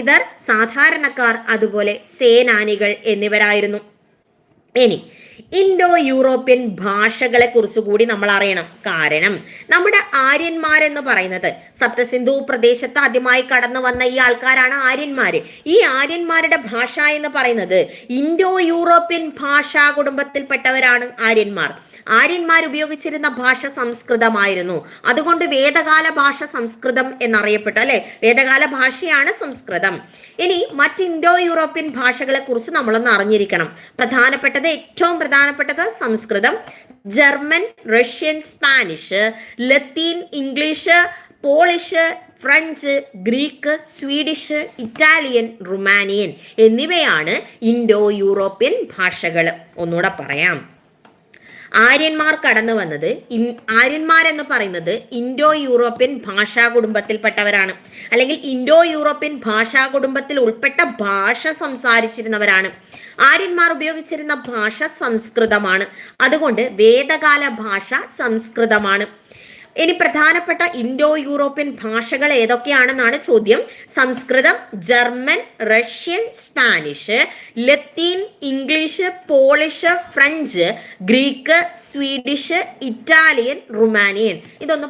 ഇതർ സാധാരണക്കാർ അതുപോലെ സേനാനികൾ എന്നിവരായിരുന്നു. ഇനി ഇൻഡോ യൂറോപ്യൻ ഭാഷകളെ കുറിച്ച് കൂടി നമ്മൾ അറിയണം. കാരണം നമ്മുടെ ആര്യന്മാരെന്ന് പറയുന്നത് സപ്തസിന്ധു പ്രദേശത്ത് ആദ്യമായി കടന്നു വന്ന ഈ ആൾക്കാരാണ് ആര്യന്മാര്. ഈ ആര്യന്മാരുടെ ഭാഷ എന്ന് പറയുന്നത് ഇൻഡോ യൂറോപ്യൻ ഭാഷാ കുടുംബത്തിൽപ്പെട്ടവരാണ് ആര്യന്മാർ. ആര്യന്മാർ ഉപയോഗിച്ചിരുന്ന ഭാഷ സംസ്കൃതമായിരുന്നു. അതുകൊണ്ട് വേദകാല ഭാഷ സംസ്കൃതം എന്നറിയപ്പെട്ടു അല്ലെ? വേദകാല ഭാഷയാണ് സംസ്കൃതം. ഇനി മറ്റ് ഇൻഡോ യൂറോപ്യൻ ഭാഷകളെ കുറിച്ച് നമ്മളൊന്ന് അറിഞ്ഞിരിക്കണം. പ്രധാനപ്പെട്ടത് ഏറ്റവും പ്രധാനപ്പെട്ടത് Samskritam. German Russian Spanish Latin English Polish French Greek Swedish Italian Romanian എന്നിവയാണ് ഇൻഡോ യൂറോപ്യൻ ഭാഷകൾ ഒന്നുകൂടെ പറയാം. ആര്യന്മാർ കടന്നു വന്നത് ഇൻ- ആര്യന്മാരെന്ന് പറയുന്നത് ഇൻഡോ യൂറോപ്യൻ ഭാഷാ കുടുംബത്തിൽപ്പെട്ടവരാണ് അല്ലെങ്കിൽ ഇൻഡോ യൂറോപ്യൻ ഭാഷാ കുടുംബത്തിൽ ഉൾപ്പെട്ട ഭാഷ സംസാരിച്ചിരുന്നവരാണ്. ആര്യന്മാർ ഉപയോഗിച്ചിരുന്ന ഭാഷ സംസ്കൃതമാണ്. അതുകൊണ്ട് വേദകാല ഭാഷ സംസ്കൃതമാണ്. ഇനി പ്രധാനപ്പെട്ട ഇൻഡോ യൂറോപ്യൻ ഭാഷകൾ ഏതൊക്കെയാണെന്നാണ് ചോദ്യം. Samskritam German Russian Spanish Latin English Polish French Greek Swedish Italian Romanian. ഇതൊന്ന്